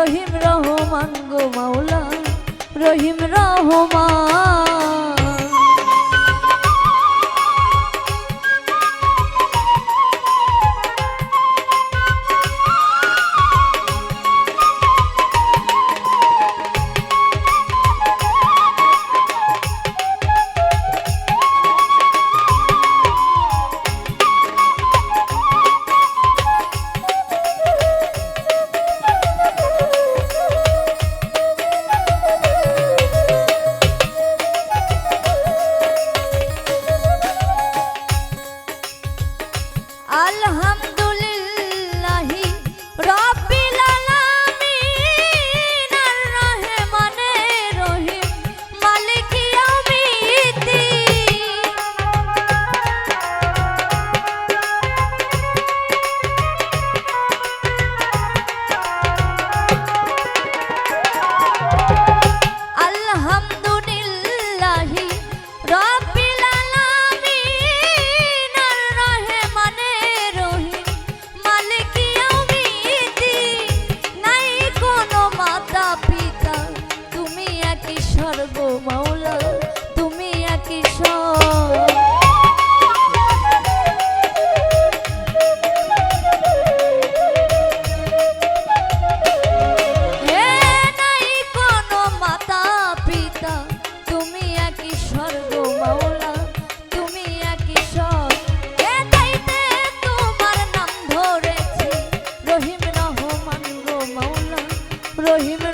রহিম রহমান গো মাওলা রহিম রহমান। রহিম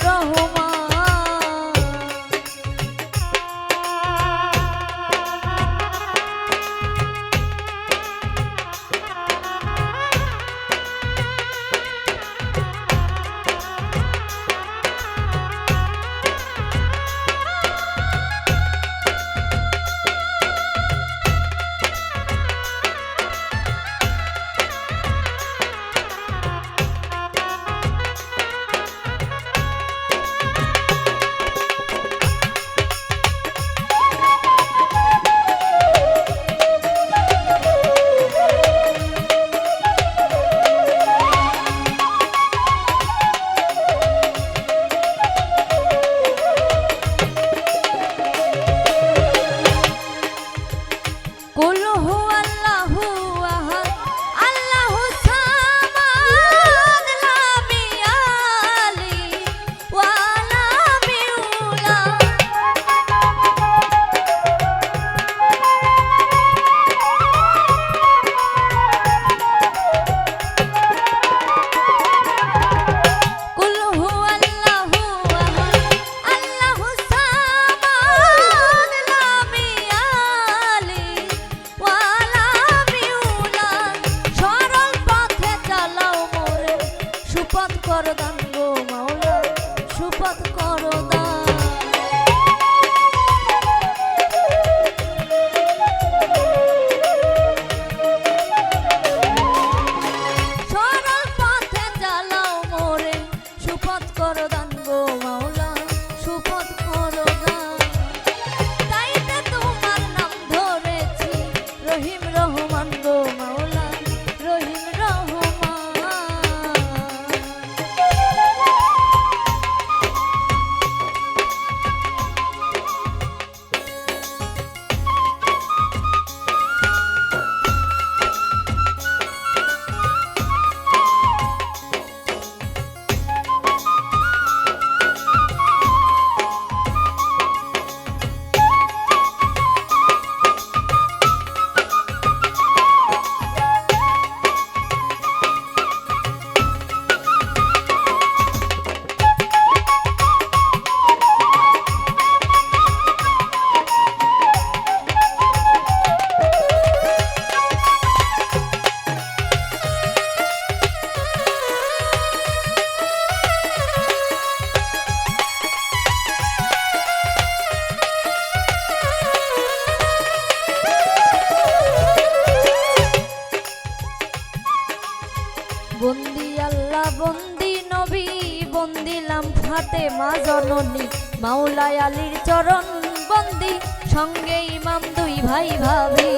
ফাতে মা জননী মাওলায় আলীর চরণ বন্দি সঙ্গে ইমাম দুই ভাই ভাবি।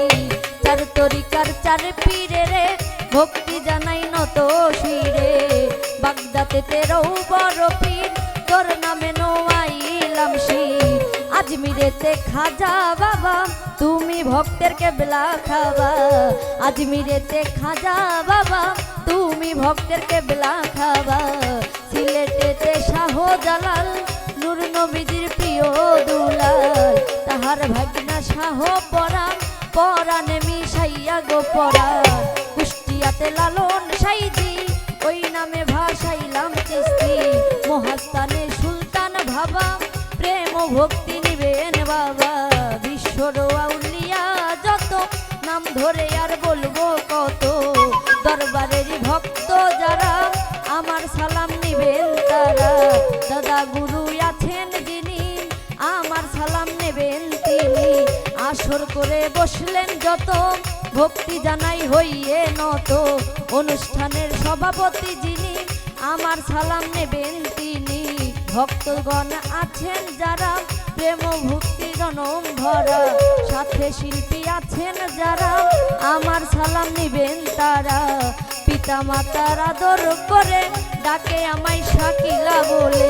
চার তরিকার চার পীরে রে, ভক্তি জানাই নত শিরে। বাগদাতে তেরো বড় পীর, তোর নামে নোয়াইলাম শির। আজমিরেতে খাজা বাবা, তুমি ভক্তের কেবলা খাবা। আজমিরেতে খাজা বাবা, তুমি ভক্তের কেবলা খাবা। জালাল, নূর নবীজির প্রিয় দুলাল। তাহার ভাগনা শাহ পরা পরাণে মিশাইয়া গো পরা কুষ্টিয়াতে লালন সাইজি, ওই নামে ভাসাইলাম চিস্তি মহাস্তানে সুলতান ভাবা, প্রেম ভক্তি আসর করে বসলেন যত, ভক্তি জানাই হইয়ে নত। অনুষ্ঠানের সভাপতি যিনি, আমার সালাম নেবেন তিনি। ভক্তগণ আছেন যারা, প্রেম ভক্তি জনম ভরা। সাথে শিল্পী আছেন যারা, আমার সালাম নিবেন তারা। পিতা মাতার আদর করে, ডাকে আমায় শাকিলা বলে।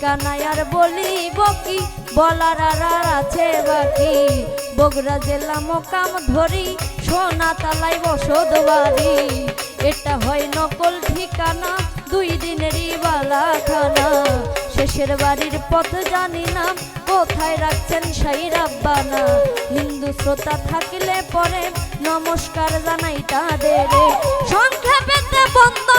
ঠিকানায় আর বলিব কি? বলার আর আছে বাকি। বগুড়া জেলা মোকাম ধরি, সোনা তালাই বসত বাড়ি। এটা হয় নকল ঠিকানা, দুই দিনেরই বালা খানা শেষের বাড়ির পথ জানি না, কোথায় রাখছেন সেই রাব্বানা। হিন্দু শ্রোতা থাকলে পরে নমস্কার জানাই তাদের সংক্ষেপেতে বন্দনাটি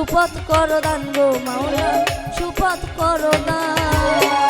সুপথ করো দান গো মাওলা সুপথ করো দান।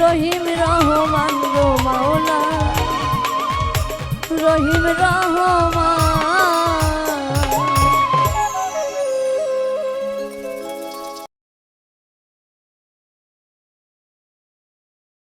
রহিম রহমান গো মাওলা। রহিম রহমান